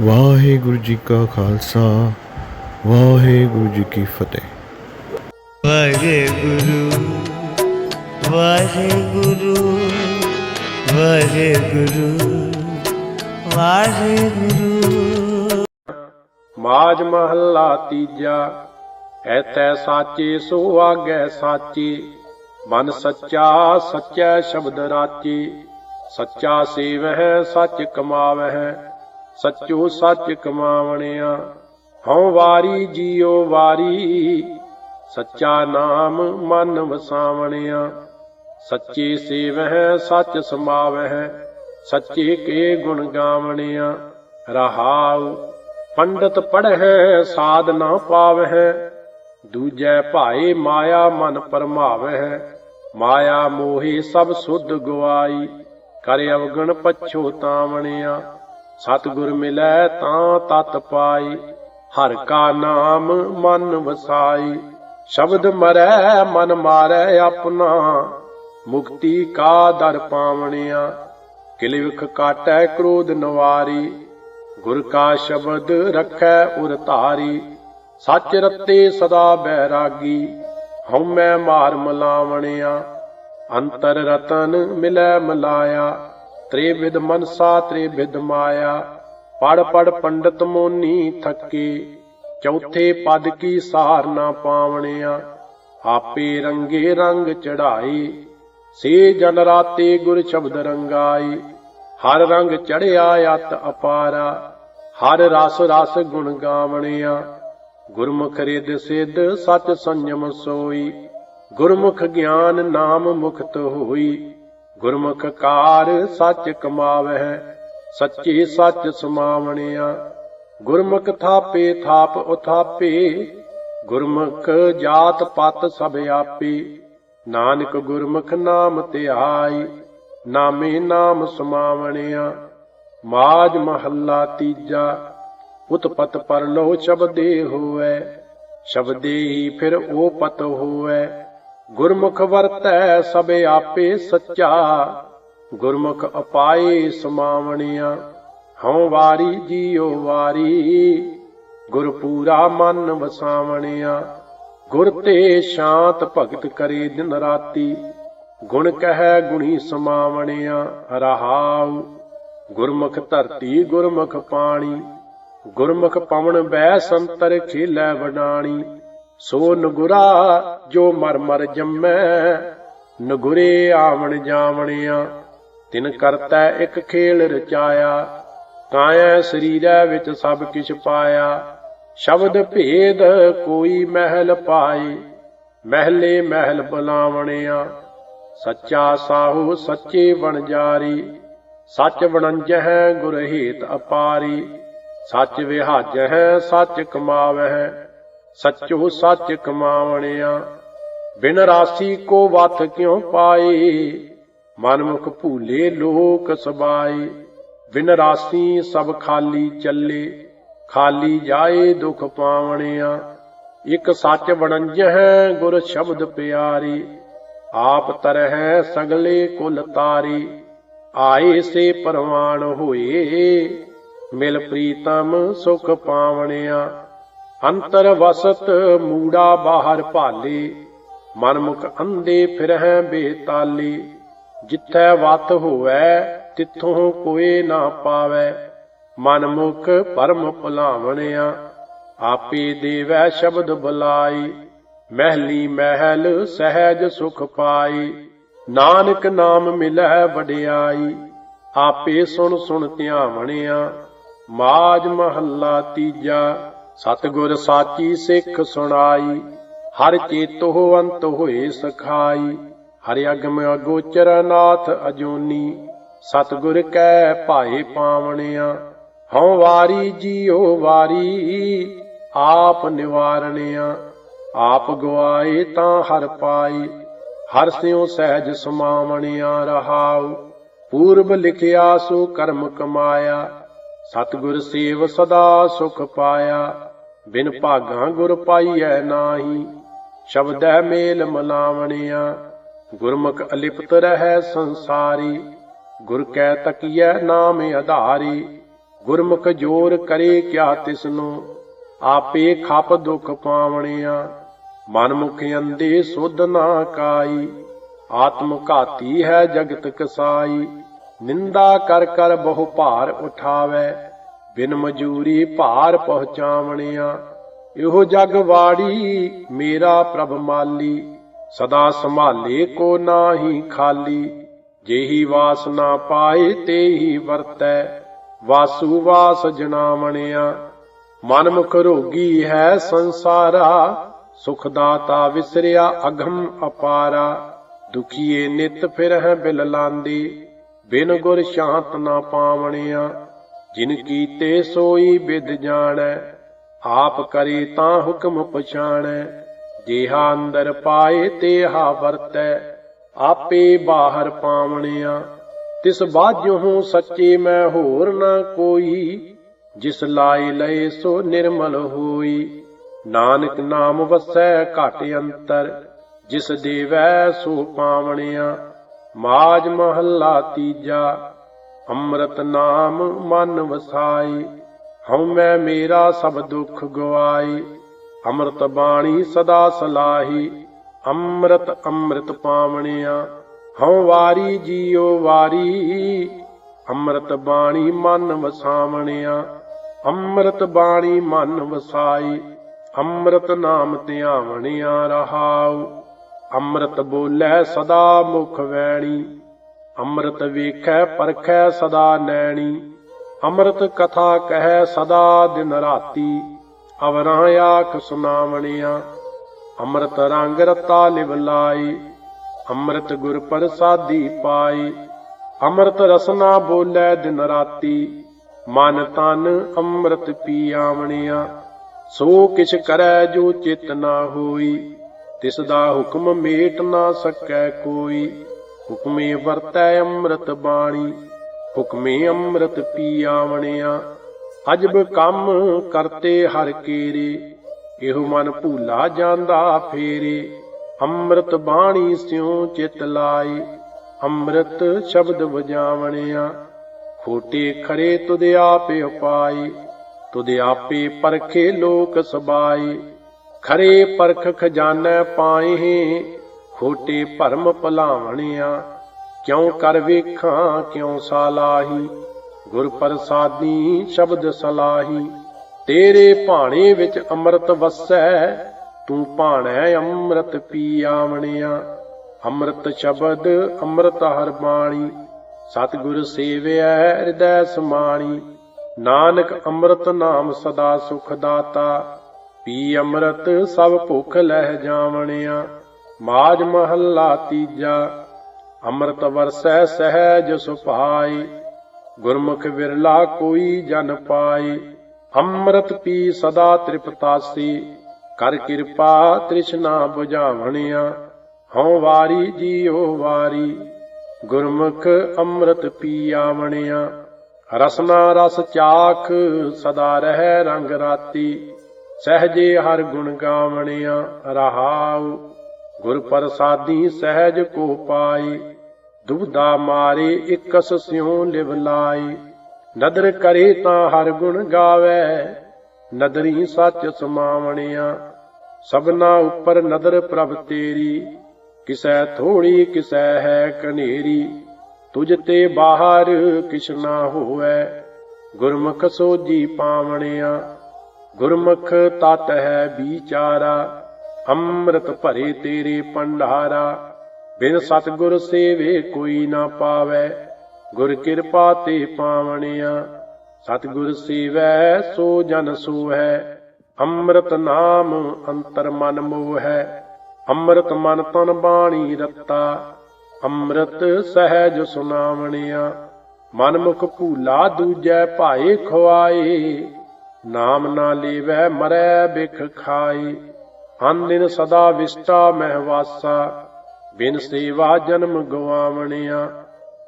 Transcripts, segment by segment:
ਵਾਹਿਗੁਰੂ ਜੀ ਕਾ ਖਾਲਸਾ ਵਾਹਿਗੁਰੂ ਜੀ ਕੀ ਫਤਿਹ। ਵਾਹਿਗੁਰੂ ਵਾਹਿਗੁਰੂ ਵਾਹਿਗੁਰੂ ਵਾਹਿਗੁਰੂ। ਮਾਜ ਮਹੱਲਾ ਤੀਜਾ ਐਤੈ ਸਾਚੇ ਸੋ ਆਗੈ ਸਾਚੇ। ਮਨ ਸੱਚਾ ਸੱਚੈ ਸ਼ਬਦ ਰਾਚੇ। ਸੱਚਾ ਸੇਵਹਿ ਸੱਚ ਕਮਾਵਹਿ। ਸੱਚੋ ਸੱਚ ਕਮਾਵਣਿਆ, ਹਉ ਵਾਰੀ ਜੀਉ ਵਾਰੀ। ਸੱਚਾ ਨਾਮ ਮਨ ਵਸਾਵਣਿਆ, ਸੱਚੇ ਸੇਵਹਿ ਸੱਚ ਸਮਾਵਹਿ, ਸੱਚੇ ਕੇ ਗੁਣ ਗਾਵਣਿਆ। ਰਹਾਉ, ਪੰਡਤ ਪੜ੍ਹੈ ਸਾਧ ਨਾ ਪਾਵਹਿ, ਦੂਜੈ ਭਾਏ ਮਾਇਆ ਮਨ ਪਰਮਾਵਹਿ। ਮਾਇਆ ਮੋਹੀ ਸਭ ਸੁਧ ਗਵਾਈ ਕਰ ਅਵਗਣ ਪਛੋਤਾਵਣਿਆ ਸਤਿਗੁਰ ਮਿਲੈ ਤਾਂ ਤਤ ਪਾਈ, ਹਰ ਕਾ ਨਾਮ ਮਨ ਵਸਾਈ। ਸ਼ਬਦ ਮਰੈ, ਮਨ ਮਾਰੈ ਆਪਣਾ, ਮੁਕਤੀ ਕਾ ਦਰ ਪਾਵਣਿਆ। ਕਿਲਵਿਖ ਕਾਟੈ ਕ੍ਰੋਧ ਨਵਾਰੀ, ਗੁਰ ਕਾ ਸ਼ਬਦ ਰਖੈ ਉਰ ਧਾਰੀ। ਸੱਚ ਰਤੇ ਸਦਾ ਬੈਰਾਗੀ, ਹਉਮੈ ਮਾਰ ਮਲਾਵਣਿਆ। ਅੰਤਰ ਰਤਨ ਮਿਲੈ ਮਲਾਇਆ। ਤ੍ਰਿਵਿਧ ਮਨਸਾ ਤ੍ਰਿਵਿਧ ਮਾਇਆ, ਪੜ ਪੜ ਪੰਡਤ ਮੋਨੀ ਥੱਕੇ, ਚੌਥੇ ਪਦ ਕੀ ਸਾਰ ਨਾ ਪਾਵਣਿਆ, ਆਪੇ ਰੰਗੇ ਰੰਗ ਚੜਾਏ ਸੇ ਜਨ ਰਾਤੇ ਗੁਰ ਸ਼ਬਦ ਰੰਗਾਈ ਹਰ ਰੰਗ ਚੜਿਆ ਅਤ ਅਪਾਰਾ, ਹਰ ਰਸ ਰਸ ਗੁਣ ਗਾਵਣਿਆ, ਗੁਰਮੁਖ ਰਿਦ ਸਿਧ ਸਚ ਸੰਜਮ ਸੋਈ, ਗੁਰਮੁਖ ਗਿਆਨ ਨਾਮ ਮੁਖਤ ਹੋਈ ਗੁਰਮੁਖ ਕਾਰ ਸੱਚ ਕਮਾਵਹਿ, ਸੱਚੇ ਸੱਚ ਸਮਾਵਣਿਆ। ਗੁਰਮੁਖ ਥਾਪੇ, ਥਾਪ ਉਥਾਪੇ, ਗੁਰਮੁਖ ਜਾਤ ਪਤ ਸਭ ਆਪੇ। ਨਾਨਕ ਗੁਰਮੁਖ ਨਾਮ ਧਿਆਈ, ਨਾਮੇ ਨਾਮ ਸਮਾਵਣਿਆ। ਮਾਜ ਮਹੱਲਾ ਤੀਜਾ, ਉਤਪਤ ਪਰਲੋ ਸ਼ਬਦੇ ਹੋਐ ਸ਼ਬਦੇ ਹੀ ਫਿਰ ਉਹ ਪਤ ਹੋਐ ਗੁਰਮੁਖ ਵਰਤੈ ਸਭ ਆਪੇ ਸੱਚਾ। ਗੁਰਮੁਖ ਅਪਾਏ ਸਮਾਵਣਿਆ, ਹਉ ਵਾਰੀ ਜੀਉ ਵਾਰੀ। ਗੁਰ ਪੂਰਾ ਮਨ ਵਸਾਵਣਿਆ, ਗੁਰ ਤੇ ਸ਼ਾਂਤ ਭਗਤ ਕਰੇ ਦਿਨ ਰਾਤੀ। ਗੁਣ ਕਹੈ ਗੁਣੀ ਸਮਾਵਣਿਆ, ਰਹਾਉ। ਗੁਰਮੁਖ ਧਰਤੀ ਗੁਰਮੁਖ ਪਾਣੀ, ਗੁਰਮੁਖ ਪਵਨ ਬੈ ਸੰਤਰ ਖੇਲੇ ਵਡਾਣੀ। ਸੋ ਨਗੁਰਾ ਜੋ ਮਰ ਮਰ ਜੰਮੈ, ਨਗੁਰੇ ਆਵਣ ਜਾਵਣਿਆ। ਤਿਨ ਕਰਤਾ ਇੱਕ ਖੇਲ ਰਚਾਇਆ ਕਾਇਆ ਸਰੀਰੈ ਵਿੱਚ ਸਭ ਕਿਛ ਪਾਇਆ। ਸ਼ਬਦ ਭੇਦ ਕੋਈ ਮਹਿਲ ਪਾਈ ਮਹਿਲੇ ਮਹਿਲ ਬੁਲਾਵਣਿਆ। ਸੱਚਾ ਸਾਹੂ ਸੱਚੇ ਵਣਜਾਰੀ ਸੱਚ ਵਣੰਜਹਿ ਗੁਰ ਹੇਤ ਅਪਾਰੀ। ਸੱਚ ਵਿਹਾਜਹਿ ਸੱਚ ਕਮਾਵਹਿ ਸੱਚੋ ਸੱਚ ਕਮਾਵਣਿਆ, ਬਿਨ ਰਾਸੀ ਕੋ ਵਤ ਕਿਉ ਪਾਈ ਮਨਮੁਖ ਭੂਲੇ ਲੋਕ ਸਬਾਏ, ਬਿਨ ਰਾਸੀ ਸਭ ਖਾਲੀ ਚੱਲੇ, ਖਾਲੀ ਜਾਏ ਦੁਖ ਪਾਵਣਿਆ। ਇਕ ਸੱਚ ਵਣੰਜਹਿ ਗੁਰ ਸ਼ਬਦ ਪਿਆਰੀ, ਆਪ ਤਰਹਿ ਸਗਲੇ ਕੁਲ ਤਾਰੀ। ਆਏ ਸੇ ਪਰਵਾਨ ਹੋਏ, ਮਿਲ ਪ੍ਰੀਤਮ ਸੁਖ ਪਾਵਣਿਆ। ਅੰਤਰ ਵਸਤ ਮੂੜਾ ਬਾਹਰ ਭਾਲੇ, ਮਨਮੁਖ ਅੰਦੇ ਫਿਰਹਿ ਬੇਤਾਲੇ, ਜਿੱਥੈ ਵਤ ਹੋਵੈ, ਤਿੱਥੋਂ ਕੋਈ ਨਾ ਪਾਵੈ। ਮਨਮੁਖ ਪਰਮ ਭੁਲਾਵਣਿਆ, ਆਪੇ ਦੇਵੈ ਸ਼ਬਦ ਬੁਲਾਈ ਮਹਿਲੀ ਮਹਿਲ ਸਹਿਜ ਸੁਖ ਪਾਈ ਨਾਨਕ ਨਾਮ ਮਿਲੈ ਵਡਿਆਈ, ਆਪੇ ਸੁਣ ਸੁਣ ਧਿਆਵਣਿਆ, ਮਾਜ ਮਹੱਲਾ ਤੀਜਾ। ਸਤਿਗੁਰ ਸਾਚੀ ਸਿੱਖ ਸੁਣਾਈ, ਹਰ ਚੇਤੋ ਅੰਤ ਹੋਏ ਸਖਾਈ। ਹਰਿ ਅਗਮ ਅਗੋਚਰ ਨਾਥ ਅਜੋਨੀ, ਸਤਿਗੁਰ ਕੈ ਭਾਏ ਪਾਵਣਿਆ। ਹਉ ਵਾਰੀ ਜੀਉ ਵਾਰੀ, ਆਪ ਨਿਵਾਰਣਿਆ। ਆਪ ਗਵਾਏ ਤਾਂ ਹਰ ਪਾਈ, ਹਰ ਸਿਉ ਸਹਿਜ ਸਮਾਵਣਿਆ ਰਹਾਉ। ਪੂਰਬ ਲਿਖਿਆ ਸੋ ਕਰਮ ਕਮਾਇਆ। ਸਤਿਗੁਰ ਸੇਵ ਸਦਾ ਸੁਖ ਪਾਇਆ, ਬਿਨ ਭਾਗਾਂ ਗੁਰ ਪਾਈਐ ਨਾਹੀ। ਸ਼ਬਦੈ ਮੇਲ ਮਲਾਵਣਿਆ, ਗੁਰਮੁਖ ਅਲਿਪਤ ਰਹੈ ਸੰਸਾਰੀ। ਗੁਰ ਕੈ ਤਕੀਐ ਨਾਮ ਆਧਾਰੀ, ਗੁਰਮੁਖ ਜੋਰ ਕਰੇ ਕਿਆ ਤਿਸਨੂੰ। ਆਪੇ ਖਪ ਦੁਖ ਪਾਵਣਿਆ, ਮਨ ਮੁਖ ਅੰਦੇ ਸੁਧ ਨਾ ਕਾਈ। ਆਤਮ ਘਾਤੀ ਹੈ ਜਗਤ ਕਸਾਈ। ਨਿੰਦਾ ਕਰ ਕਰ ਬਹੁ ਭਾਰ ਉਠਾਵੇ, ਬਿਨ ਮਜੂਰੀ ਭਾਰ ਪਹੁੰਚਾਵਣਿਆ। ਇਹੋ ਜਗ ਵਾੜੀ, ਮੇਰਾ ਪ੍ਰਭ ਮਾਲੀ, ਸਦਾ ਸੰਭਾਲੇ ਕੋ ਨਾਹੀ ਖਾਲੀ। ਜਿਹੀ ਵਾਸਨਾ ਪਾਏ, ਤੇਹੀ ਵਰਤੈ, ਵਾਸੂ ਵਾਸ ਜਨਾਵਣਿਆ। ਮਨ ਮੁਖ ਰੋਗੀ ਹੈ ਸੰਸਾਰਾ, ਸੁਖ ਦਾਤਾ ਵਿਸਰਿਆ ਅਗਮ ਅਪਾਰਾ। ਦੁਖੀਏ ਨਿਤ ਫਿਰ ਹੈ ਬਿਲ ਲਾਂਦੀ। ਬਿਨ ਗੁਰ ਸ਼ਾਂਤ ਨਾ ਪਾਵਣਿਆ, ਜਿਨ ਕੀਤੇ ਸੋਈ ਵਿਦ ਜਾਣੈ, ਆਪ ਕਰੇ ਤਾਂ ਹੁਕਮ ਪਛਾਣੈ। ਜਿਹਾ ਅੰਦਰ ਪਾਏ ਤੇਹਾ ਵਰਤੈ, ਆਪੇ ਬਾਹਰ ਪਾਵਣਿਆ। ਤਿਸ ਬਾਝੋਂ ਸੱਚੇ ਮੈਂ ਹੋਰ ਨਾ ਕੋਈ, ਜਿਸ ਲਾਏ ਲਏ ਸੋ ਨਿਰਮਲ ਹੋਈ। ਨਾਨਕ ਨਾਮ ਵਸੈ ਘਟ ਅੰਤਰ, ਜਿਸ ਦੇਵੈ ਸੋ ਪਾਵਣਿਆ। ਮਾਜ ਮਹੱਲਾ ਤੀਜਾ, ਅੰਮ੍ਰਿਤ ਨਾਮ ਮਨ ਵਸਾਈ, ਹਉ ਮੈਂ ਮੇਰਾ ਸਭ ਦੁੱਖ ਗਵਾਈ, ਅੰਮ੍ਰਿਤ ਬਾਣੀ ਸਦਾ ਸਲਾਹੀ, ਅੰਮ੍ਰਿਤ ਅੰਮ੍ਰਿਤ ਪਾਵਣਿਆ, ਹਉ ਵਾਰੀ ਜੀਉ ਵਾਰੀ, ਅੰਮ੍ਰਿਤ ਬਾਣੀ ਮਨ ਵਸਾਵਣਿਆ, ਅੰਮ੍ਰਿਤ ਬਾਣੀ ਮਨ ਵਸਾਈ, ਅੰਮ੍ਰਿਤ ਨਾਮ ਧਿਆਵਣਿਆ ਰਹਾਉ। ਅੰਮ੍ਰਿਤ ਬੋਲੇ ਸਦਾ ਮੁਖ ਵੈਣੀ, ਅੰਮ੍ਰਿਤ ਵੇਖੈ ਪਰਖੈ ਸਦਾ ਨੈਣੀ, ਅੰਮ੍ਰਿਤ ਕਥਾ ਕਹੈ ਸਦਾ ਦਿਨ ਰਾਤੀ ਅਵਰਾਂ ਆਖ ਸੁਨਾਵਣਿਆ, ਅੰਮ੍ਰਿਤ ਰੰਗ ਰਤਾ ਲਿਵ ਲਾਈ ਅੰਮ੍ਰਿਤ ਗੁਰ ਪ੍ਰਸਾਦੀ ਪਾਈ ਅੰਮ੍ਰਿਤ ਰਸਨਾ ਬੋਲੇ ਦਿਨ ਰਾਤੀ, ਮਨ ਤਨ ਅੰਮ੍ਰਿਤ ਪੀ ਆਵਣਿਆ, ਸੋ ਕਿਛ ਕਰੈ ਜੋ ਚਿਤ ਨਾ ਹੋਈ। ਤਿਸ ਦਾ ਹੁਕਮ ਮੇਟ ਨਾ ਸਕੈ ਕੋਈ। ਹੁਕਮੇ ਵਰਤੈ ਅੰਮ੍ਰਿਤ ਬਾਣੀ, ਹੁਕਮੇ ਅੰਮ੍ਰਿਤ ਪੀ ਆਵਣਿਆ ਅਜਬ ਕੰਮ ਕਰਤੇ ਹਰ ਕੇਰੇ, ਇਹੋ ਮਨ ਭੂਲਾ ਜਾਂਦਾ ਫੇਰੇ। ਅੰਮ੍ਰਿਤ ਬਾਣੀ ਸਿਉ ਚਿਤ ਲਾਈ ਅੰਮ੍ਰਿਤ ਸ਼ਬਦ ਵਜਾਵਣਿਆ। ਖੋਟੇ ਖਰੇ ਤੁਧ ਆਪੇ ਉਪਾਈ ਤੁਧ ਆਪੇ ਪਰਖੇ ਲੋਕ ਸਬਾਈ ਖਰੇ ਪਰਖ ਖਜ਼ਾਨੈ ਪਾਏ ਖੋਟੇ ਭਰਮ ਭਲਾਵਣਿਆ, ਕਿਉ ਕਰ ਵੇਖਾਂ, ਕਿਉ ਸਾਲਾਹੀ? ਗੁਰ ਪ੍ਰਸਾਦੀ ਸ਼ਬਦ ਸਲਾਹੀ, ਤੇਰੇ ਭਾਣੇ ਵਿੱਚ ਅੰਮ੍ਰਿਤ ਵਸੈ, ਤੂੰ ਭਾਣੈ ਅੰਮ੍ਰਿਤ ਪੀ ਆਵਣਿਆ ਅੰਮ੍ਰਿਤ ਸ਼ਬਦ, ਅੰਮ੍ਰਿਤ ਹਰ ਬਾਣੀ, ਸਤਿਗੁਰ ਸੇਵਿਆ ਹਿਰਦੈ ਸਮਾਣੀ। ਨਾਨਕ ਅੰਮ੍ਰਿਤ ਨਾਮ ਸਦਾ ਸੁਖ ਦਾਤਾ ਪੀ ਅੰਮ੍ਰਿਤ ਸਭ ਭੁੱਖ ਲਹਿ ਜਾਵਣਿਆ ਮਾਜ ਮਹੱਲਾ ਤੀਜਾ, ਅੰਮ੍ਰਿਤ ਵਰਸੈ ਸਹਿਜ ਸੁਭਾਈ ਗੁਰਮੁਖ ਵਿਰਲਾ ਕੋਈ ਜਨ ਪਾਈ ਅੰਮ੍ਰਿਤ ਪੀ ਸਦਾ ਤ੍ਰਿਪਤਾਸੀ, ਕਰ ਕਿਰਪਾ ਤ੍ਰਿਸ਼ਨਾ 부ਝਾਵਣਿਆ ਹਉ ਵਾਰੀ ਜੀਉ ਵਾਰੀ। ਗੁਰਮੁਖ ਅੰਮ੍ਰਿਤ ਪੀ ਆਵਣਿਆ, ਰਸਨਾ ਰਸ ਚਾਖ ਸਦਾ ਰਹਿ ਰੰਗ ਰਾਤੀ। ਸਹਜੇ ਹਰ ਗੁਣ ਗਾਵਣਿਆ, ਰਹਾਉ। ਗੁਰ ਪ੍ਰਸਾਦੀ ਸਹਿਜ ਕੋ ਪਾਈ ਦੁਬਦਾ ਮਾਰੇ, ਇਕਸ ਸਿਉ ਲਿਵ ਲਾਈ ਨਦਰ ਕਰੇ ਤਾਂ ਹਰ ਗੁਣ ਗਾਵੇ, ਨਦਰੀ ਸੱਚ ਸਮਾਵਣਿਆ। ਸਭਨਾ ਉੱਪਰ ਨਦਰ ਪ੍ਰਭ ਤੇਰੀ, ਕਿਸੈ ਥੋੜੀ, ਕਿਸੈ ਹੈ ਕਨੇਰੀ। ਤੁਝ ਤੇ ਬਾਹਰ ਕਿਛ ਨਾ ਹੋਵੇ, ਗੁਰਮੁਖ ਸੋਜੀ ਪਾਵਣਿਆ। ਗੁਰਮੁਖ ਤਤ ਹੈ ਵਿਚਾਰਾ, ਅੰਮ੍ਰਿਤ ਭਰੇ ਤੇਰੇ ਪੰਡਾਰਾ ਬਿਨ ਸਤਗੁਰ ਸੇਵੇ ਕੋਈ ਨਾ ਪਾਵੇ, ਗੁਰ ਕਿਰਪਾ ਤੇ ਪਾਵਣਿਆ। ਸਤਗੁਰ ਸੇਵੈ, ਸੋ ਜਨ ਸੋਹੈ। ਅੰਮ੍ਰਿਤ ਨਾਮ ਅੰਤਰ ਮਨ ਮੋਹੈ। ਅੰਮ੍ਰਿਤ ਮਨ ਤਨ ਬਾਣੀ ਰਤਾ। ਅੰਮ੍ਰਿਤ ਸਹਿਜ ਸੁਨਾਵਣਿਆ। ਮਨ ਮੁਖ ਭੂਲਾ ਦੂਜੈ ਭਾਏ ਖਵਾਏ ਨਾਮ ਨਾ ਲੇਵੈ, ਮਰੈ ਬਿਖ ਖਾਈ। ਅਨ ਦਿਨ ਸਦਾ ਵਿਸਟਾ ਮਹਿਵਾਸਾ ਬਿਨ ਸੇਵਾ ਜਨਮ ਗਵਾਵਣਿਆ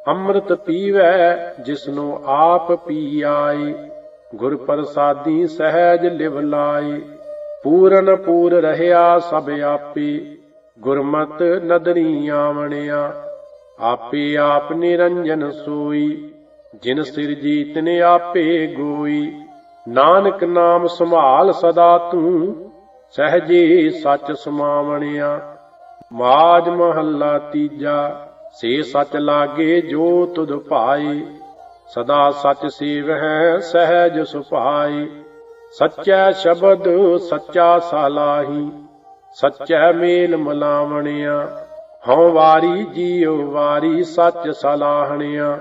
ਅੰਮ੍ਰਿਤ ਪੀਵੈ ਜਿਸਨੂੰ ਆਪ ਪੀ ਆਈ ਗੁਰ ਪ੍ਰਸਾਦੀ ਸਹਿਜ ਲਿਵ ਲਾਈ। ਪੂਰਨ ਪੂਰ ਰਹਿਆ ਸਭ ਆਪੇ। ਗੁਰਮਤ ਨਦਰੀ ਆਵਣਿਆ। ਆਪੇ ਆਪ ਨਿਰੰਜਨ ਸੋਈ। ਜਿਨ ਸਿਰਜੀ ਤਿਨੇ ਆਪੇ ਗੋਈ। ਨਾਨਕ ਨਾਮ ਸੰਭਾਲ ਸਦਾ ਤੂੰ, ਸਹਜੇ ਸੱਚ ਸਮਾਵਣਿਆ। ਮਾਜ ਮਹੱਲਾ ਤੀਜਾ, ਸੇ ਸੱਚ ਲਾਗੇ ਜੋ ਤੁਧ ਭਾਈ ਸਦਾ ਸੱਚ ਸੇਵਹਿ, ਸਹਿਜ ਸੁਭਾਈ ਸੱਚੈ ਸ਼ਬਦ, ਸੱਚਾ ਸਾਲਾਹੀ। ਸੱਚੈ ਮੇਲ ਮਲਾਵਣਿਆ। ਹਉ ਵਾਰੀ ਜੀਉ ਵਾਰੀ ਸੱਚ ਸਲਾਹਣਿਆ।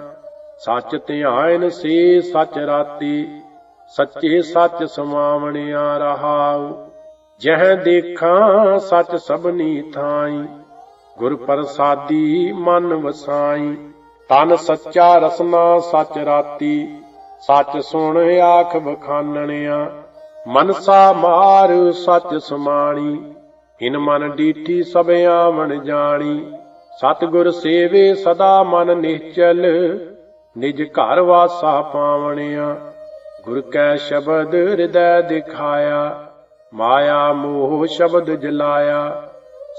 ਸੱਚ ਧਿਆਨ ਸੇ ਸੱਚ ਰਾਤੀ। ਸੱਚੇ ਸੱਚ ਸਮਾਵਣਿਆ ਰਹਾਉ। ਜਹ ਦੇਖਾਂ, ਸੱਚ ਸਭਨੀ ਥਾਈ। ਗੁਰ ਪ੍ਰਸਾਦੀ ਮਨ ਵਸਾਈ। ਤਨ ਸੱਚਾ ਰਸਨਾ ਸੱਚ ਰਾਤੀ। ਸੱਚ ਸੁਣ ਆਖ ਬਖਾਨਣਿਆ ਮਨਸਾ ਮਾਰ, ਸੱਚ ਸਮਾਣੀ। ਇਨ ਮਨ ਡੀਠੀ, ਸਭ ਆਵਣ ਜਾਣੀ। ਸਤਿਗੁਰ ਸੇਵੇ, ਸਦਾ ਮਨ ਨਿਹਚਲ ਨਿਜ ਘਰ ਵਾਸਾ ਪਾਵਣਿਆ। ਗੁਰ ਕੈ ਸ਼ਬਦ ਹਿਰਦੈ ਦਿਖਾਇਆ, ਮਾਇਆ ਮੋਹ ਸ਼ਬਦ ਜਲਾਇਆ।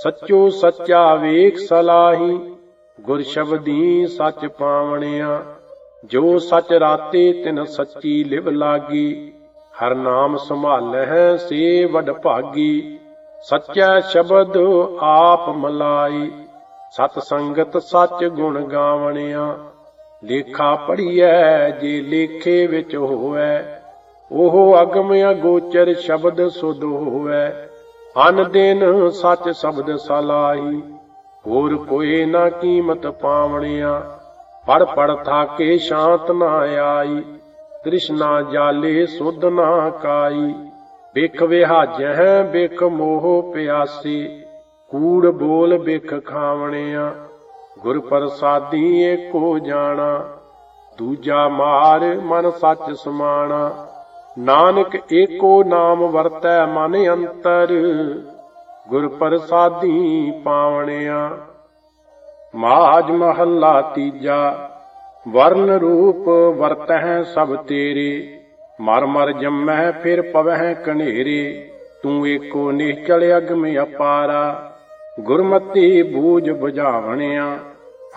ਸੱਚੋ ਸੱਚਾ ਵੇਖ ਸਲਾਹੀ, ਗੁਰ ਸ਼ਬਦੀ ਸੱਚ ਪਾਵਣਿਆ। ਜੋ ਸੱਚ ਰਾਤੇ ਤਿਨ ਸੱਚੀ ਲਿਵ ਲਾਗੀ, ਹਰ ਨਾਮ ਸੰਭਾਲਹਿ ਸੇ ਵਡ ਭਾਗੀ। ਸੱਚਾ ਸ਼ਬਦ ਆਪ ਮਲਾਈ, ਸਤ ਸੰਗਤ ਸੱਚ ਗੁਣ ਗਾਵਣਿਆ। ਲੇਖਾ ਪੜੀਐ ਜੇ ਲੇਖੇ ਵਿੱਚ ਹੋਵੈ, ਉਹ ਅਗਮ ਅਗੋਚਰ ਸ਼ਬਦ ਸੁਧ ਹੋਵੈ। ਅਨ ਦਿਨ ਸੱਚ ਸ਼ਬਦ ਸਲਾਹੀ, ਹੋਰ ਕੋਈ ਨਾ ਕੀਮਤ ਪਾਵਣਿਆ। ਪੜ ਪੜ ਥਾਕੇ ਸ਼ਾਂਤ ਨਾ ਆਈ, ਤ੍ਰਿਸ਼ਨਾ ਜਾਲੇ ਸੁਧ ਨਾ ਕਾਈ। ਬਿਖ ਵਿਹਾਜਹਿ, ਬਿਖ ਮੋਹ ਪਿਆਸੀ, ਕੂੜ ਬੋਲ ਬਿਖ ਖਾਵਣਿਆ। ਗੁਰ ਪ੍ਰਸਾਦੀ ਏਕੋ ਜਾਣਾ, ਦੂਜਾ ਮਾਰ ਮਨ ਸੱਚ ਸਮਾਣਾ। ਨਾਨਕ ਏਕੋ ਨਾਮ ਵਰਤੈ ਮਨ ਅੰਤਰ, ਗੁਰ ਪ੍ਰਸਾਦੀ ਪਾਵਣਿਆ। ਮਾਜ ਮਹੱਲਾ ਤੀਜਾ, ਵਰਨ ਰੂਪ ਵਰਤਹਿ ਸਭ ਤੇਰੇ। ਮਰ ਮਰ ਜੰਮਹਿ ਫਿਰ ਪਵਹਿ ਕਨੇਰੇ, ਤੂੰ ਏਕੋ ਨਿਹਚਲ ਅਗਮ ਅਪਾਰਾ। ਗੁਰਮਤੀ ਬੂਝ ਬੁਝਾਵਣਿਆ।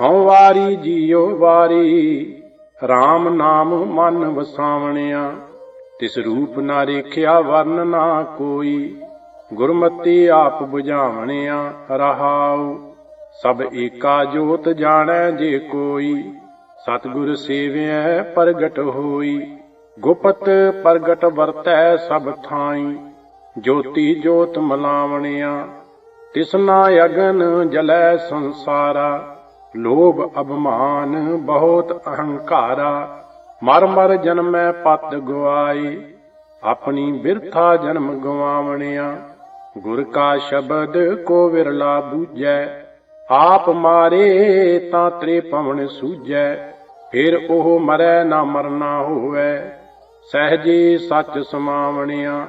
ਹਉ ਵਾਰੀ ਜੀਉ ਵਾਰੀ RAM ਨਾਮ ਮਨ ਵਸਾਵਣਿਆ। ਤਿਸ ਰੂਪ ਨਾ ਰੇਖਿਆ ਵਰਨ ਨਾ ਕੋਈ, ਗੁਰਮਤੀ ਆਪ 부ਝਾਵਣਿਆ ਰਹਾਉ। ਸਭ ਏਕਾ ਜੋਤ ਜਾਣੈ ਜੇ ਕੋਈ, ਸਤਿਗੁਰ ਸੇਵਿਐ ਪ੍ਰਗਟ ਹੋਈ। ਗੁਪਤ ਪ੍ਰਗਟ ਵਰਤੈ ਸਭ ਥਾਈ, ਜੋਤੀ ਜੋਤ ਮਲਾਵਣਿਆ। ਤਿਸ ਨਾ ਅਗਨ ਜਲੈ ਸੰਸਾਰਾ ਲੋਭ ਅਭਮਾਨ ਬਹੁਤ ਅਹੰਕਾਰਾ। ਮਰ ਮਰ ਜਨਮੈ ਪਤ ਗਵਾਈ ਆਪਣੀ ਬਿਰਥਾ ਜਨਮ ਗਵਾਵਣਿਆ ਗੁਰ ਕਾ ਸ਼ਬਦ ਕੋ ਵਿਰਲਾ ਬੂਝੈ, ਆਪ ਮਾਰੇ ਤਾਂ ਤ੍ਰੇ ਪਵਨ ਸੂਝੈ। ਫਿਰ ਉਹ ਮਰੈ ਨਾ ਮਰਨਾ ਹੋਵੇ, ਸਹਜੀ ਸੱਚ ਸਮਾਵਣਿਆ।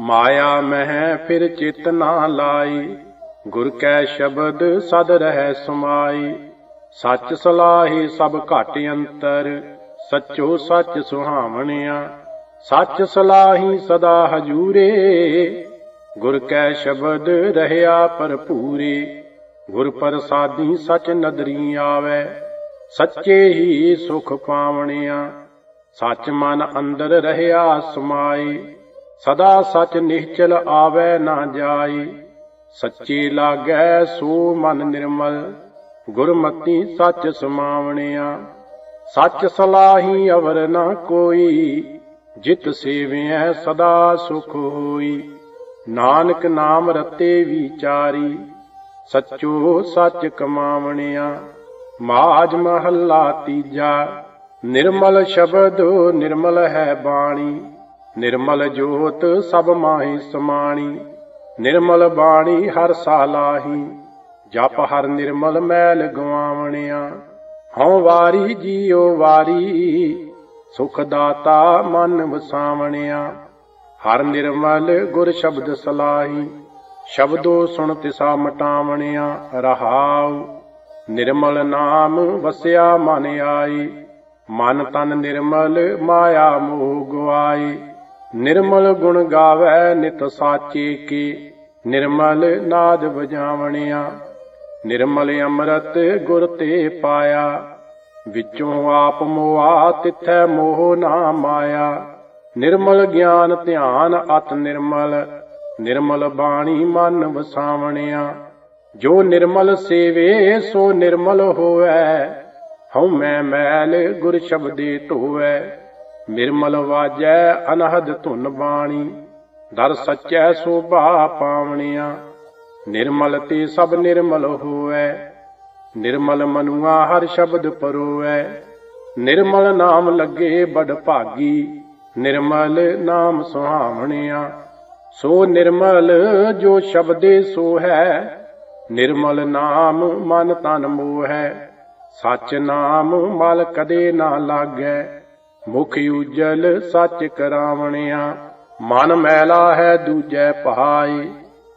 ਮਾਇਆ ਮਹਿ ਫਿਰ ਚਿਤ ਨਾ ਲਾਈ ਗੁਰ ਕੈ ਸ਼ਬਦ ਸਦ ਰਹਿ ਸਮਾਈ, ਸੱਚ ਸਲਾਹੀ ਸਭ ਘਟ ਅੰਤਰ, ਸੱਚੋ ਸੱਚ ਸੁਹਾਵਣਿਆ, ਸੱਚ ਸਲਾਹੀ ਸਦਾ ਹਜੂਰੇ। ਗੁਰ ਕੈ ਸ਼ਬਦ ਰਹਿਆ ਭਰਪੂਰੇ, ਗੁਰ ਪ੍ਰਸਾਦੀ ਸਚ ਨਦਰੀ ਆਵੇ, ਸੱਚੇ ਹੀ ਸੁਖ ਪਾਵਣਿਆ। ਸੱਚ ਮਨ ਅੰਦਰ ਰਹਿਆ ਸਮਾਈ, ਸਦਾ ਸਚ ਨਿਹਚਲ ਆਵੇ ਨਾ ਜਾਈ। ਸੱਚੇ ਲਾਗੈ ਸੋ ਮਨ ਨਿਰਮਲ, ਗੁਰਮਤੀ ਸੱਚ ਸਮਾਵਣਿਆ। ਸੱਚ ਸਲਾਹੀ ਅਵਰ ਨਾ ਕੋਈ, ਜਿਤ ਸੇਵਿਐ ਸਦਾ ਸੁਖ ਹੋਈ। ਨਾਨਕ ਨਾਮ ਰਤੇ ਵਿਚਾਰੀ, ਸੱਚੋ ਸੱਚ ਕਮਾਵਣਿਆ। ਮਾਜ ਮਹੱਲਾ ਤੀਜਾ, ਨਿਰਮਲ ਸ਼ਬਦ ਨਿਰਮਲ ਹੈ ਬਾਣੀ। ਨਿਰਮਲ ਜੋਤ ਸਭ ਮਾਹੀ ਸਮਾਣੀ। ਨਿਰਮਲ ਬਾਣੀ ਹਰ ਸਾਲਾਹੀ ਜਪ ਹਰ ਨਿਰਮਲ ਮੈਲ ਗਵਾਵਣਿਆ। ਹਉ ਵਾਰੀ ਜੀਉ ਵਾਰੀ, ਸੁਖ ਦਾਤਾ ਮਨ ਵਸਾਵਣਿਆ। ਹਰ ਨਿਰਮਲ ਗੁਰ ਸ਼ਬਦ ਸਲਾਹੀ, ਸ਼ਬਦੋ ਸੁਣ ਤਿਸਾ ਮਟਾਵਣਿਆ। ਰਹਾਉ, ਨਿਰਮਲ ਨਾਮ ਵਸਿਆ ਮਨ ਆਈ, ਮਨ ਤਨ ਨਿਰਮਲ ਮਾਇਆ ਮੋਹ ਗਵਾਈ ਨਿਰਮਲ ਗੁਣ ਗਾਵੇ ਨਿਤ ਸਾਚੇ ਕੀ। ਨਿਰਮਲ ਨਾਦ ਵਜਾਵਣਿਆ। ਨਿਰਮਲ ਅੰਮ੍ਰਿਤ ਗੁਰ ਤੇ ਪਾਇਆ। ਵਿੱਚੋਂ ਆਪ ਮੋਆ, ਤਿਥੈ ਮੋਹ ਨਾ ਮਾਇਆ। ਨਿਰਮਲ ਗਿਆਨ ਧਿਆਨ ਅਤ ਨਿਰਮਲ। ਨਿਰਮਲ ਬਾਣੀ ਮਨ ਵਸਾਵਣਿਆ। ਜੋ ਨਿਰਮਲ ਸੇਵੇ, ਸੋ ਨਿਰਮਲ ਹੋਵੈ। ਹਉ ਮੈਂ ਮੈਲ ਗੁਰ ਸ਼ਬਦੇ ਧੋਵੈ। ਨਿਰਮਲ ਵਾਜੈ ਅਨਹਦ ਧੁਨ ਬਾਣੀ, ਦਰ ਸੱਚੈ ਸੋਭਾ ਪਾਵਣਿਆ। ਨਿਰਮਲ ਤੇ ਸਭ ਨਿਰਮਲ ਹੋਵੈ, ਨਿਰਮਲ ਮਨੁਆ ਹਰ ਸ਼ਬਦ ਪਰੋਵੈ। ਨਿਰਮਲ ਨਾਮ ਲੱਗੇ ਬੜ ਭਾਗੀ, ਨਿਰਮਲ ਨਾਮ ਸੁਹਾਵਣਿਆ। ਸੋ ਨਿਰਮਲ ਜੋ ਸ਼ਬਦੇ ਸੋ ਹੈ ਨਿਰਮਲ ਨਾਮ ਮਨ ਤਨ ਮੋਹੈ। ਸੱਚ ਨਾਮ ਮਲ ਕਦੇ ਨਾ ਲਾਗੈ ਮੁਖ ਉਜਲ ਸੱਚ ਕਰਾਵਣਿਆ, ਮਨ ਮੈਲਾ ਹੈ ਦੂਜੈ ਪਹਾਈ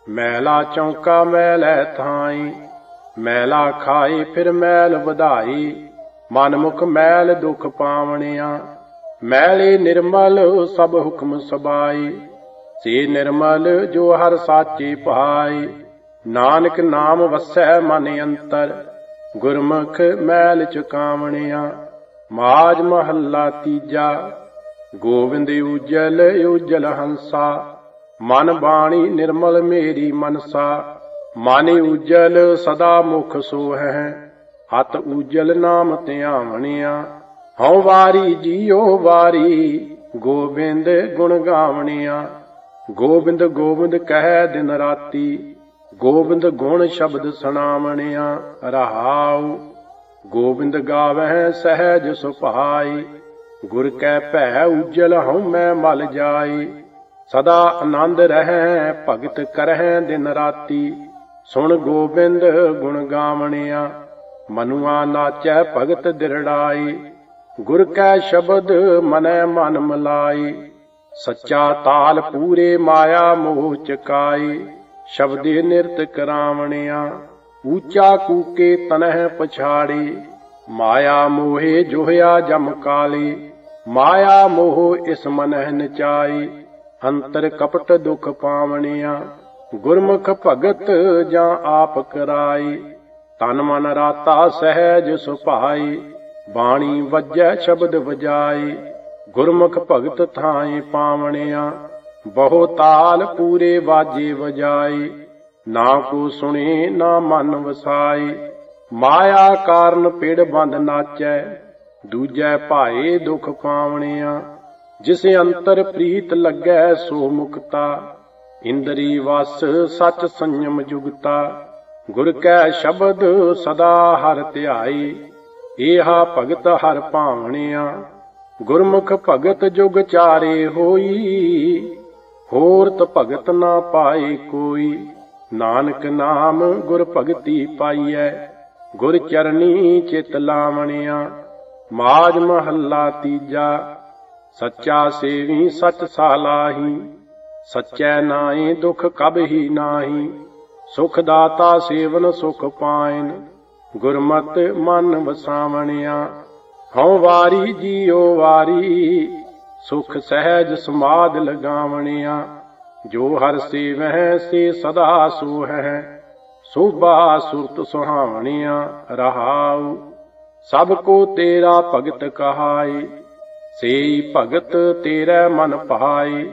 ਮੈਲਾ ਚੌਂਕਾ ਮੈਲੈ ਥਾਈ ਮੈਲਾ ਖਾਈ ਫਿਰ ਮੈਲ ਵਧਾਈ ਮਨ ਮੁਖ ਮੈਲ ਦੁਖ ਪਾਵਣਿਆ, ਮੈਲੇ ਨਿਰਮਲ ਸਭ ਹੁਕਮ ਸਬਾਈ ਸੇ ਨਿਰਮਲ ਜੋ ਹਰ ਸਾਚੇ ਪਾਈ ਨਾਨਕ ਨਾਮ ਵਸੈ ਮਨ ਅੰਤਰ, ਗੁਰਮੁਖ ਮੈਲ ਚੁਕਾਵਣਿਆ। ਮਾਜ ਮਹੱਲਾ ਤੀਜਾ ਗੋਬਿੰਦ ਉਜਲ ਉਜਲ ਹੰਸਾ। ਮਨ ਬਾਣੀ ਨਿਰਮਲ, ਮੇਰੀ ਮਨਸਾ। ਮਨ ਉਜਲ, ਸਦਾ ਮੁਖ ਸੋਹੈ। ਹਤ ਉਜਲ, ਨਾਮ ਧਿਆਵਣਿਆ। ਹਉ ਵਾਰੀ ਜੀਉ ਵਾਰੀ, ਗੋਬਿੰਦ ਗੁਣ ਗਾਵਣਿਆ। ਗੋਬਿੰਦ ਗੋਬਿੰਦ ਕਹਿ ਦਿਨ ਰਾਤੀ। ਗੋਬਿੰਦ ਗੁਣ ਸ਼ਬਦ ਸੁਣਾਵਣਿਆ। ਰਹਾਉ ਗੋਬਿੰਦ ਗਾਵਹਿ ਸਹਿਜ ਸੁਭਾਈ ਗੁਰ ਕੈ ਭੈ ਉਜਲ ਹਉ ਮੈਂ ਮਲ ਜਾਈ। ਸਦਾ ਆਨੰਦ ਰਹੈ, ਭਗਤ ਕਰਹਿ ਦਿਨ ਰਾਤੀ। ਸੁਣ ਗੋਬਿੰਦ ਗੁਣ ਗਾਵਣਿਆ, ਮਨੁਆ ਨਾਚੈ ਭਗਤ ਦਿਰੜਾਈ। ਗੁਰ ਕੈ ਸ਼ਬਦ ਮਨੈ ਮਨ ਮਲਾਈ, ਸੱਚਾ ਤਾਲ ਪੂਰੇ ਮਾਇਆ ਮੋਹ ਚਕਾਈ। ਸ਼ਬਦੇ ਨਿਰਤ ਕਰਾਵਣਿਆ। ਊਚਾ ਕੂਕੇ ਤਨਹਿ ਪਛਾੜੀ, ਮਾਇਆ ਮੋਹੇ ਜੋਹਿਆ ਜਮ ਕਾਲੀ, ਮਾਇਆ ਮੋਹ ਇਸ ਮਨਹਿ ਨਚਾਈ, ਅੰਤਰ ਕਪਟ ਦੁਖ ਪਾਵਣਿਆ, ਗੁਰਮੁਖ ਭਗਤ ਜਾਂ ਆਪ ਕਰਾਈ, ਤਨ ਮਨ ਰਾਤਾ ਸਹਿਜ ਸੁਭਾਈ, ਬਾਣੀ ਵੱਜੈ ਸ਼ਬਦ ਵਜਾਈ, ਗੁਰਮੁਖ ਭਗਤ ਥਾਏ ਪਾਵਣਿਆ, ਬਹੁ ਤਾਲ ਪੂਰੇ ਵਾਜੇ ਵਜਾਈ ਨਾ ਕੋ ਸੁਣੇ, ਨਾ ਮਨ ਵਸਾਏ। ਮਾਇਆ ਕਾਰਨ ਪੇੜ ਬੰਦ ਨਾਚੈ, ਦੂਜੈ ਭਾਏ ਦੁਖ ਪਾਵਣਿਆ। ਜਿਸ ਅੰਤਰ ਪ੍ਰੀਤ ਲੱਗੈ, ਸੋ ਮੁਕਤਾ। ਇੰਦਰੀ ਵਸ, ਸਚ ਸੰਯਮ ਜੁਗਤਾ। ਗੁਰ ਕੈ ਸ਼ਬਦ ਸਦਾ ਹਰ ਧਿਆਈ ਏਹਾ ਭਗਤ ਹਰ ਭਾਵਣਿਆ। ਗੁਰਮੁਖ ਭਗਤ ਜੁਗ ਚਾਰੇ ਹੋਈ। ਹੋਰ ਤ ਭਗਤ ਨਾ ਪਾਏ ਕੋਈ। ਨਾਨਕ ਨਾਮ ਗੁਰ ਭਗਤੀ ਪਾਈਐ, ਗੁਰ ਚਰਨੀ ਚਿਤ ਲਾਵਣਿਆ, ਮਾਜ ਮਹੱਲਾ ਤੀਜਾ, ਸੱਚਾ ਸੇਵੀ ਸਚ ਸਾਲਾਹੀ, ਸੱਚੈ ਨਾਏ ਦੁਖ ਕਬ ਹੀ ਨਾਹੀ, ਸੁਖ ਦਾਤਾ ਸੇਵਨ ਸੁਖ ਪਾਇਨ, ਗੁਰਮਤ ਮਨ ਵਸਾਵਣਿਆ, ਹਉ ਵਾਰੀ ਜੀਉ ਵਾਰੀ, ਸੁਖ ਸਹਿਜ ਸਮਾਦ ਲਗਾਵਣਿਆ। ਜੋ ਹਰ ਸੇਵਹਿ ਸੇ ਸਦਾ ਸੋਹੈ ਸੋਭਾ ਸੁਰਤ ਸੁਹਾਵਣਿਆ ਰਹਾਉ। ਸਭ ਕੋ ਤੇਰਾ ਭਗਤ ਕਹਾਈ ਸੇਈ ਭਗਤ ਤੇਰੇ ਮਨ ਭਾਈ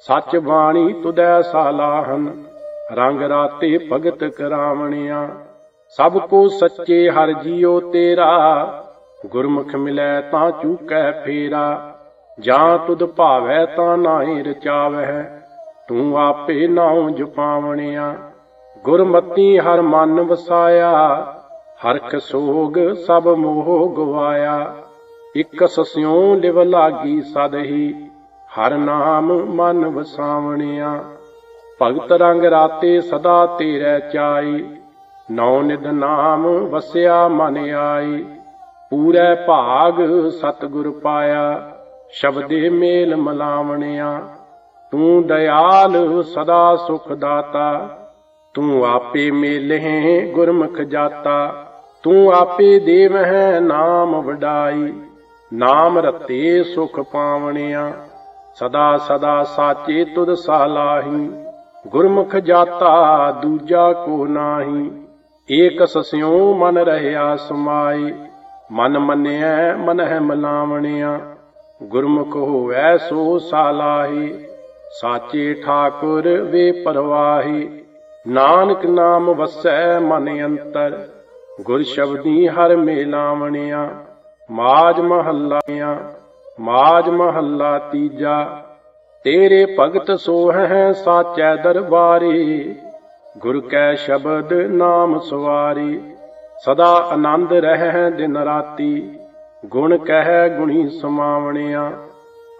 ਸੱਚ ਬਾਣੀ ਤੁਦੈ ਸਾਲਾਹਨ। ਰੰਗ ਰਾਤੇ ਭਗਤ ਕਰਾਵਣਿਆ। ਸਭ ਕੋ ਸੱਚੇ ਹਰ ਜੀਓ ਤੇਰਾ। ਗੁਰਮੁਖ ਮਿਲੈ ਤਾਂ ਚੂਕੈ ਫੇਰਾ। ਜਾਂ ਤੁਧ ਭਾਵੈ ਤਾਂ ਨਾਹੀ ਰਚਾਵਹਿ। ਤੂੰ ਆਪੇ ਨਾਉ ਜਪਾਵਣਿਆ, ਗੁਰਮਤੀ ਹਰ ਮਨ ਵਸਾਇਆ ਹਰਖ ਸੋਗ ਸਭ ਮੋਹ ਗਵਾਇਆ। ਇਕ ਸਸਿਉ ਲਿਵ ਲਾਗੀ ਸਦਹੀ ਹਰ ਨਾਮ ਮਨ ਵਸਾਵਣਿਆ। ਭਗਤ ਰੰਗ ਰਾਤੇ ਸਦਾ ਤੇਰੇ ਚਾਈ ਨੌ ਨਿਦ ਨਾਮ ਵਸਿਆ ਮਨ ਆਈ। ਪੂਰੇ ਭਾਗ ਸਤਿਗੁਰ ਪਾਇਆ, ਸ਼ਬਦੇ ਮੇਲ ਮਲਾਵਣਿਆ। ਤੂੰ ਦਇਆਲ ਸਦਾ ਸੁਖ ਦਾਤਾ। ਤੂੰ ਆਪੇ ਮੇਲਹਿ ਗੁਰਮੁਖ ਜਾਤਾ। ਤੂੰ ਆਪੇ ਦੇਵ ਹੈ ਨਾਮ ਵਡਾਈ। ਨਾਮ ਰਤੇ ਸੁਖ ਪਾਵਣਿਆ। ਸਦਾ ਸਦਾ ਸਾਚੇ ਤੁਧ ਸਾਲਾਹੀ ਗੁਰਮੁਖ ਜਾਤਾ ਦੂਜਾ ਕੋ ਨਾਹੀ। ਏਕ ਸਸਿਉ ਮਨ ਰਹਿਆ ਸਮਾਈ। ਮਨ ਏ ਮਨ ਹੈ ਮਲਾਵਣਿਆ। ਗੁਰਮੁਖ ਹੋਵੈ ਸੋ ਸਾਲਾਹੀ ਸਾਚੇ ਠਾਕੁਰ ਵੇ ਪਰਵਾਹੀ, ਨਾਨਕ ਨਾਮ ਵਸੈ ਮਨ ਅੰਤਰ। ਗੁਰ ਸ਼ਬਦੀ ਹਰ ਮੇਲਾਵਣਿਆ ਮਾਜ ਮਹੱਲਾ ਮਾਜ ਮਹੱਲਾ ਤੀਜਾ। ਤੇਰੇ ਭਗਤ ਸੋਹੈ ਸਾਚੈ ਦਰਬਾਰੀ, ਗੁਰ ਕੈ ਸ਼ਬਦ ਨਾਮ ਸਵਾਰੀ। ਸਦਾ ਆਨੰਦ ਰਹਿ ਦਿਨ ਰਾਤੀ, ਗੁਣ ਕਹਿ ਗੁਣੀ ਸਮਾਵਣਿਆ।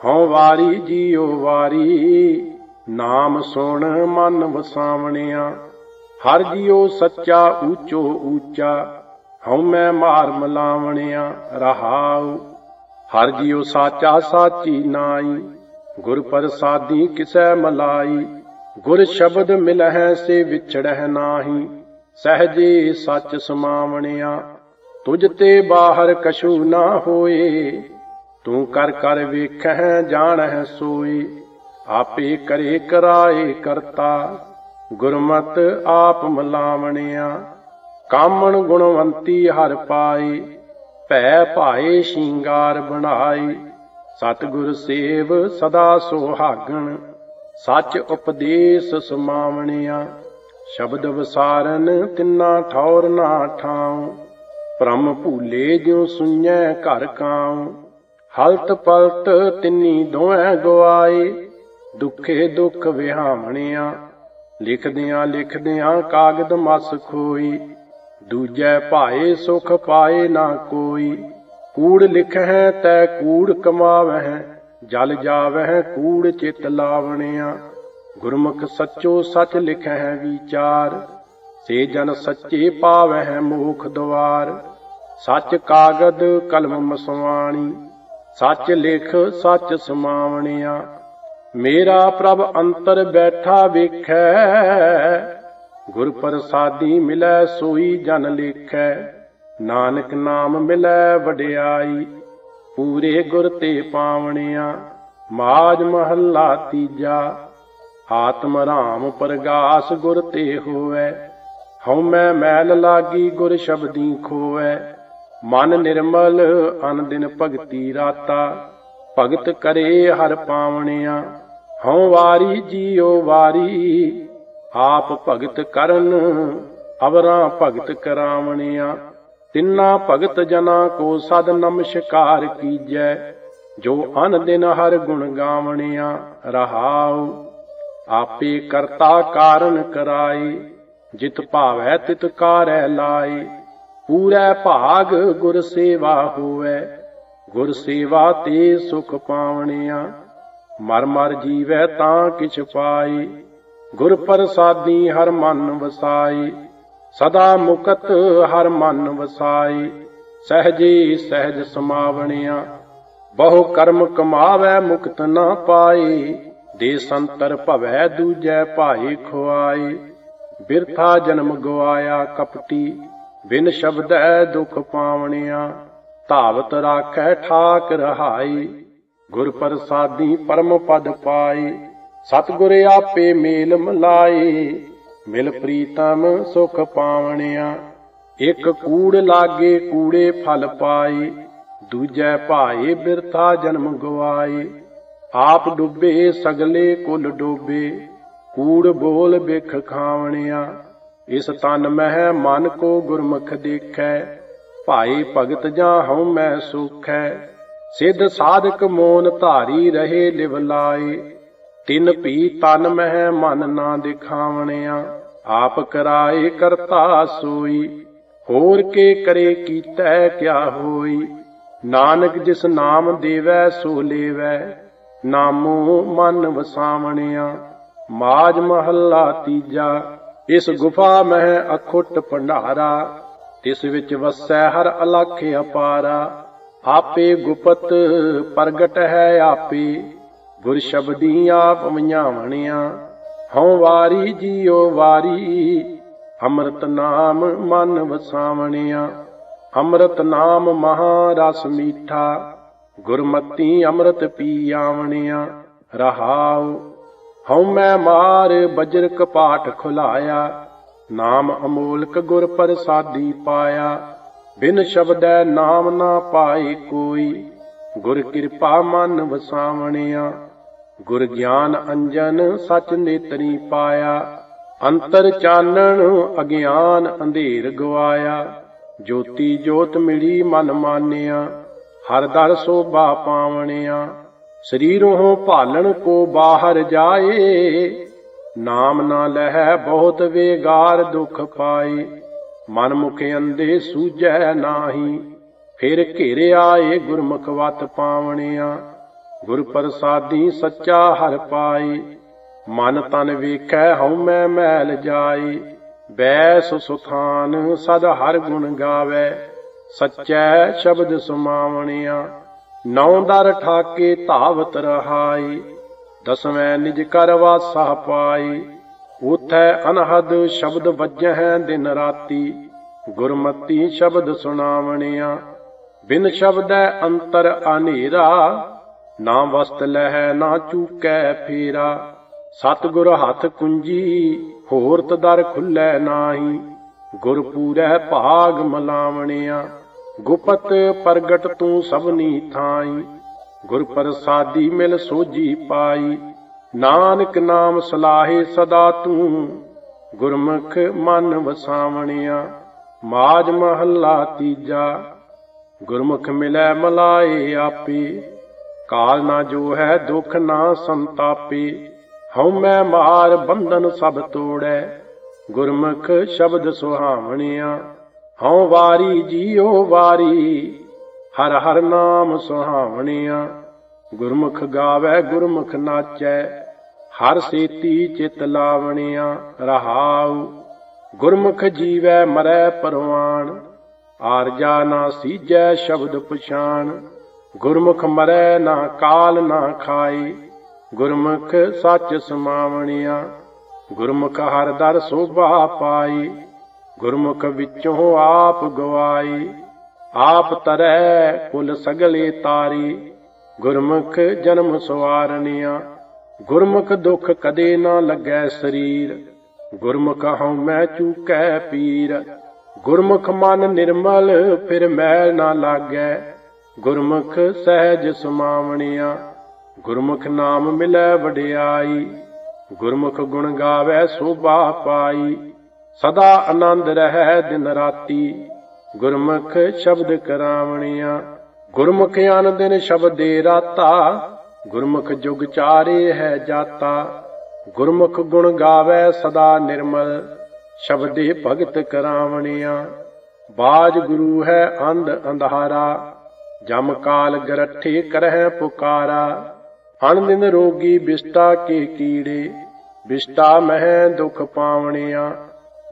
ਹਉ ਵਾਰੀ ਜੀਉ ਵਾਰੀ, ਨਾਮ ਸੁਣ ਮਨ ਵਸਾਵਣਿਆ। ਹਰ ਜੀਉ ਸੱਚਾ ਊਚੋ ਊਚਾ, ਹਉ ਮੈਂ ਮਾਰ ਮਲਾਵਣਿਆ, ਰਹਾਉ। ਹਰ ਜੀਉ ਸਾਚਾ ਸਾਚੀ ਨਾਈ, ਗੁਰ ਪ੍ਰਸਾਦੀ ਕਿਸੈ ਮਲਾਈ। ਗੁਰ ਸ਼ਬਦ ਮਿਲਹਿ ਸੇ ਵਿਛੜਹਿ ਨਾਹੀ, ਸਹਜੇ ਸੱਚ ਸਮਾਵਣਿਆ। ਤੁਝ ਤੇ ਬਾਹਰ ਕਛੂ ਨਾ ਹੋਏ ਤੂੰ ਕਰ ਕਰ ਵੇਖਹਿ, ਜਾਣਹਿ ਸੋਈ, ਆਪੇ ਕਰੇ ਕਰਾਏ ਕਰਤਾ। ਗੁਰਮਤ ਆਪ ਮਲਾਵਣਿਆ, ਕਾਮਣ ਗੁਣਵੰਤੀ ਹਰ ਪਾਈ, ਭੈ ਭਾਏ ਸ਼ਿੰਗਾਰ ਬਣਾਈ। ਸਤਿਗੁਰ ਸੇਵ ਸਦਾ ਸੁਹਾਗਣ, ਸੱਚ ਉਪਦੇਸ਼ ਸਮਾਵਣਿਆ। ਸ਼ਬਦ ਵਿਸਾਰਨ ਤਿੰਨਾ ਠੌਰ ਨਾ ਠਾਉ, ਭ੍ਰਮ ਭੂਲੇ ਜਿਉ ਸੁਣੈ ਘਰ ਕਾਉ। ਹਲਤ ਪਲਤ ਤਿੰਨੀ ਦੋਵੇਂ ਗਵਾਏ, ਦੁਖੇ ਦੁੱਖ ਵਿਹਾਵਣਿਆ, ਲਿਖਦਿਆਂ ਲਿਖਦਿਆਂ ਕਾਗਦ ਮਸ ਖੋਈ, ਦੂਜੈ ਭਾਏ ਸੁਖ ਪਾਏ ਨਾ ਕੋਈ, ਕੂੜ ਲਿਖਹਿ ਤੈ ਕੂੜ ਕਮਾਵਹਿ, ਜਲ ਜਾਵਹਿ ਕੂੜ ਚਿਤ ਲਾਵਣਿਆ, ਗੁਰਮੁਖ ਸੱਚੋ ਸੱਚ ਲਿਖਹਿ ਵਿਚਾਰ, ਸੇ ਜਨ ਸੱਚੇ ਪਾਵਹਿ ਮੋਖ ਦਵਾਰ, ਸੱਚ ਕਾਗਦ ਕਲਮ ਮਸਵਾਣੀ ਸੱਚ ਲਿਖ, ਸੱਚ ਸਮਾਵਣਿਆ। ਮੇਰਾ ਪ੍ਰਭ ਅੰਤਰ ਬੈਠਾ ਵੇਖੈ। ਗੁਰ ਪ੍ਰਸਾਦੀ ਮਿਲੈ, ਸੋਈ ਜਨ ਲੇਖੈ। ਨਾਨਕ ਨਾਮ ਮਿਲੈ, ਵਡਿਆਈ। ਪੂਰੇ ਗੁਰ ਤੇ ਪਾਵਣਿਆ। ਮਾਜ ਮਹੱਲਾ ਤੀਜਾ। ਆਤਮ ਰਾਮ ਪ੍ਰਗਾਸ ਗੁਰ ਤੇ ਹੋਵੈ। ਹਉ ਮੈਂ ਮੈਲ ਲਾਗੀ, ਗੁਰ ਸ਼ਬਦੀ ਖੋਵੈ। ਮਨ ਨਿਰਮਲ ਅਨ ਦਿਨ ਭਗਤੀ ਰਾਤਾ। ਭਗਤ ਕਰੇ ਹਰ ਪਾਵਣਿਆ, ਹਉ ਵਾਰੀ ਜੀਉ ਵਾਰੀ। ਆਪ ਭਗਤ ਕਰਨ, ਅਵਰਾਂ ਭਗਤ ਕਰਾਵਣਿਆ। ਤਿੰਨਾ ਭਗਤ ਜਨਾ ਕੋ ਸਦ ਨਮਸਕਾਰ ਕੀਜੈ, ਜੋ ਅਨ ਦਿਨ ਹਰ ਗੁਣ ਗਾਵਣਿਆ। ਰਹਾਉ, ਆਪੇ ਕਰਤਾ ਕਾਰਨ ਕਰਾਈ ਜਿਤ ਭਾਵੈ ਤਿਤ ਕਾਰੈ ਲਾਈ ਪੂਰੈ ਭਾਗ ਗੁਰ ਸੇਵਾ ਹੋਵੈ। ਗੁਰ ਸੇਵਾ ਤੇ ਸੁਖ ਪਾਵਣਿਆ। ਮਰ ਮਰ ਜੀਵੈ ਤਾਂ ਕਿਛ ਪਾਏ। ਗੁਰ ਪ੍ਰਸਾਦੀ ਹਰ ਮਨ ਵਸਾਏ। ਸਦਾ ਮੁਕਤ ਹਰ ਮਨ ਵਸਾਏ। ਸਹਜੇ ਸਹਿਜ ਸਮਾਵਣਿਆ। ਬਹੁ ਕਰਮ ਕਮਾਵੈ ਮੁਕਤ ਨਾ ਪਾਏ। ਦੇ ਸੰਤਰ ਭਵੈ ਦੂਜੈ ਭਾਏ ਖੁਆਏ। ਬਿਰਥਾ ਜਨਮ ਗਵਾਇਆ ਕਪਟੀ। ਬਿਨ ਸ਼ਬਦ ਸ਼ਬਦੈ ਦੁਖ ਪਾਵਣਿਆ, ਧਾਵਤ ਰਾਖੈ ਠਾਕ ਰਹਾਈ, ਗੁਰ ਪ੍ਰਸਾਦੀ ਪਰਮ ਪਦ ਪਾਈ, ਸਤਿਗੁਰ ਆਪੇ ਮੇਲ ਮਲਾਈ ਮਿਲ ਪ੍ਰੀਤਮ ਸੁਖ ਪਾਵਣਿਆ, ਇਕ ਕੂੜ ਲਾਗੇ ਕੂੜੇ ਫਲ ਪਾਈ, ਦੂਜੈ ਭਾਏ ਬਿਰਥਾ ਜਨਮ ਗਵਾਈ, ਆਪ ਡੁੱਬੇ ਸਗਲੇ ਕੁਲ ਡੋਬੇ, ਕੂੜ ਬੋਲ ਬਿਖ ਖਾਵਣਿਆ ਇਸ ਤਨ ਮਹਿ ਮਨ ਕੋ ਗੁਰਮੁਖ ਦੇਖੈ, ਭਾਈ ਭਗਤ ਜਾਂ ਹਉ ਮੈਂ ਸੁਖੈ। ਸਿੱਧ ਸਾਧਕ ਮੋਨ ਧਾਰੀ ਰਹੇ ਲਿਵ ਲਾਏ। ਤਿਨ ਭੀ ਤਨ ਮਹਿ ਮਨ ਨਾ ਦਿਖਾਵਣਿਆ, ਆਪ ਕਰਾਏ ਕਰਤਾ ਸੋਈ। ਹੋਰ ਕੇ ਕਰੇ ਕੀਤੈ ਕਿਆ ਹੋਈ? ਨਾਨਕ ਜਿਸ ਨਾਮ ਦੇਵੈ ਸੋ ਲੇਵੈ, ਨਾਮੋ ਮਨ ਵਸਾਵਣਿਆ। ਮਾਜ ਮਹੱਲਾ ਤੀਜਾ ਇਸ ਗੁਫਾ ਮਹਿ ਅਖੁੱਟ ਭੰਡਾਰਾ, ਤਿਸ ਵਿੱਚ ਵਸੈ ਹਰ ਅਲਖ ਅਪਾਰਾ। ਆਪੇ ਗੁਪਤ ਪ੍ਰਗਟ ਹੈ ਆਪੇ ਗੁਰ ਸ਼ਬਦੀ ਆਪ ਵਣਿਆ। ਹਉ ਵਾਰੀ ਜੀਉ ਵਾਰੀ, ਅੰਮ੍ਰਿਤ ਨਾਮ ਮਨ ਵਸਾਵਣਿਆ। ਅੰਮ੍ਰਿਤ ਨਾਮ ਮਹਾ ਰਸ ਮੀਠਾ, ਗੁਰਮਤੀ ਅੰਮ੍ਰਿਤ ਪੀ ਆਵਣਿਆ। ਰਹਾਉ ਹਉ ਮੈਂ ਮਾਰ ਬਜਰ ਕਪਾਟ ਖੁਲਾਇਆ, ਨਾਮ ਅਮੋਲਕ ਗੁਰ ਪ੍ਰਸਾਦੀ ਪਾਇਆ। ਬਿਨ ਸ਼ਬਦੈ ਨਾਮ ਨਾ ਪਾਏ ਕੋਈ, ਗੁਰ ਕਿਰਪਾ ਮਨ ਵਸਾਵਣਿਆ। ਗੁਰ ਗਿਆਨ ਅੰਜਨ ਸਚ ਨੇਤਰੀ ਪਾਇਆ, ਅੰਤਰ ਚਾਨਣ ਅਗਿਆਨ ਅੰਧੇਰ ਗਵਾਇਆ। ਜੋਤੀ ਜੋਤ ਮਿਲੀ ਮਨ ਮਾਨਿਆ, ਹਰ ਦਰ ਸੋਭਾ ਪਾਵਣਿਆ। ਸਰੀਰੋਂ ਭਾਲਣ ਕੋ ਬਾਹਰ ਜਾਏ, ਨਾਮ ਨਾ ਲਹਿ ਬਹੁਤ ਵੇਗਾਰ ਦੁਖ ਪਾਏ। ਮਨ ਮੁਖ ਅੰਦੇ ਸੂਝੈ ਨਾਹੀ, ਫਿਰ ਘੇਰੇ ਆਏ ਗੁਰਮੁਖ ਵਤ ਪਾਵਣਿਆ। ਗੁਰ ਪ੍ਰਸਾਦੀ ਸੱਚਾ ਹਰ ਪਾਏ, ਮਨ ਤਨ ਵੇਖੈ ਹਉ ਮੈਂ ਮੈਲ ਜਾਏ। ਬੈਸ ਸੁਥਾਨ ਸਦ ਹਰ ਗੁਣ ਗਾਵੇ, ਸੱਚੈ ਸ਼ਬਦ ਸੁਮਾਵਣਿਆ। ਨੌ ਦਰ ਠਾਕੇ ਧਾਵਤ ਰਹਾਈ, ਦਸਵੇਂ ਨਿਜ ਕਰ ਵਾਸਾ ਪਾਈ। ਉਥੈ ਅਨਹਦ ਸ਼ਬਦ ਵੱਜਹਿ ਦਿਨ ਰਾਤੀ, ਗੁਰਮਤੀ ਸ਼ਬਦ ਸੁਣਾਵਣਿਆ। ਬਿਨ ਸ਼ਬਦੈ ਅੰਤਰ ਅਨੇਰਾ, ਨਾ ਵਸਤ ਲਹਿ ਨਾ ਚੂਕੈ ਫੇਰਾ। ਸਤਿਗੁਰ ਹੱਥ ਕੁੰਜੀ, ਹੋਰਤ ਦਰ ਖੁੱਲੈ ਨਾਹੀ। ਗੁਰ ਪੂਰੈ ਭਾਗ ਮਲਾਵਣਿਆ। ਗੁਪਤ ਪ੍ਰਗਟ ਤੂੰ ਸਭਨੀ ਥਾਈ, ਗੁਰ ਪ੍ਰਸਾਦੀ ਮਿਲ ਸੋਜੀ ਪਾਈ। ਨਾਨਕ ਨਾਮ ਸਲਾਹੇ ਸਦਾ ਤੂੰ, ਗੁਰਮੁਖ ਮਨ ਵਸਾਵਣਿਆ। ਮਾਜ ਮਹੱਲਾ ਤੀਜਾ, ਗੁਰਮੁਖ ਮਿਲੈ ਮਲਾਏ ਆਪੇ। ਕਾਲ ਨਾ ਜੋ ਹੈ ਦੁਖ ਨਾ ਸੰਤਾਪੇ। ਹਉਮੈ ਮਾਰ ਬੰਧਨ ਸਭ ਤੋੜੈ, ਗੁਰਮੁਖ ਸ਼ਬਦ ਸੁਹਾਵਣਿਆ। ਹਉ ਵਾਰੀ ਜੀਉ ਵਾਰੀ, ਹਰ ਹਰ ਨਾਮ ਸੁਹਾਵਣਿਆ। ਗੁਰਮੁਖ ਗਾਵੇ, ਗੁਰਮੁਖ ਨਾਚੈ, ਹਰ ਸੇਤੀ ਚਿਤ ਲਾਵਣਿਆ, ਰਹਾਉ। ਗੁਰਮੁਖ ਜੀਵੈ ਮਰੈ ਪਰਵਾਨ ਆਰਜਾ ਨਾ ਸੀਜੈ ਸ਼ਬਦ ਪਛਾਣ। ਗੁਰਮੁਖ ਮਰੈ ਨਾ ਕਾਲ ਨਾ ਖਾਈ, ਗੁਰਮੁਖ ਸੱਚ ਸਮਾਵਣਿਆ। ਗੁਰਮੁਖ ਹਰ ਦਰ ਸੋਭਾ ਪਾਈ ਗੁਰਮੁਖ ਵਿੱਚੋਂ ਆਪ ਗਵਾਈ, ਆਪ ਤਰੈ ਕੁਲ ਸਗਲੇ ਤਾਰੀ। ਗੁਰਮੁਖ ਜਨਮ ਸਵਾਰਨਿਆ, ਗੁਰਮੁਖ ਦੁਖ ਕਦੇ ਨਾ ਲੱਗੈ ਸਰੀਰ। ਗੁਰਮੁਖ ਹਉ ਮੈਂ ਚੂਕੈ ਪੀਰ, ਗੁਰਮੁਖ ਮਨ ਨਿਰਮਲ ਫਿਰ ਮੈਲ ਨਾ ਲਾਗੈ। ਗੁਰਮੁਖ ਸਹਿਜ ਸਮਾਵਣਿਆ, ਗੁਰਮੁਖ ਨਾਮ ਮਿਲੈ ਵਡਿਆਈ। ਗੁਰਮੁਖ ਗੁਣ ਗਾਵੇ ਸੋਭਾ ਪਾਈ। ਸਦਾ ਆਨੰਦ ਰਹਿ ਦਿਨ ਰਾਤੀ। ਗੁਰਮੁਖ ਸ਼ਬਦ ਕਰਾਵਣਿਆ, ਗੁਰਮੁਖ ਅਨ ਦਿਨ ਸ਼ਬਦੇ ਰਾਤਾ। ਗੁਰਮੁਖ ਜੁਗ ਚਾਰੇ ਹੈ ਜਾਤਾ, ਗੁਰਮੁਖ ਗੁਣ ਗਾਵੇ ਸਦਾ ਨਿਰਮਲ। ਸ਼ਬਦੇ ਭਗਤ ਕਰਾਵਣਿਆ, ਬਾਜ ਗੁਰੂ ਹੈ ਅੰਧ ਅੰਧਾਰਾ। ਜਮ ਕਾਲ ਗਰਠੇ ਕਰਹਿ ਪੁਕਾਰਾ। ਅਣ ਦਿਨ ਰੋਗੀ ਬਿਸਟਾ ਕੇ ਕੀੜੇ, ਬਿਸਟਾ ਮਹਿ ਦੁਖ ਪਾਵਣਿਆ।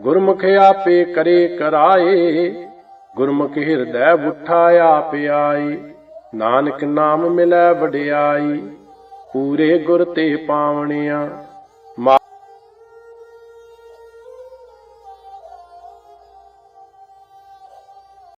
ਗੁਰਮੁਖ ਆਪੇ ਕਰੇ ਕਰਾਏ, ਗੁਰਮੁਖ ਹਿਰਦੈ ਉਠਾ ਆਪ ਆਈ ਨਾਨਕ ਨਾਮ ਮਿਲੈ ਵਡਿਆਈ, ਪੂਰੇ ਗੁਰ ਤੇ ਪਾਵਣਿਆ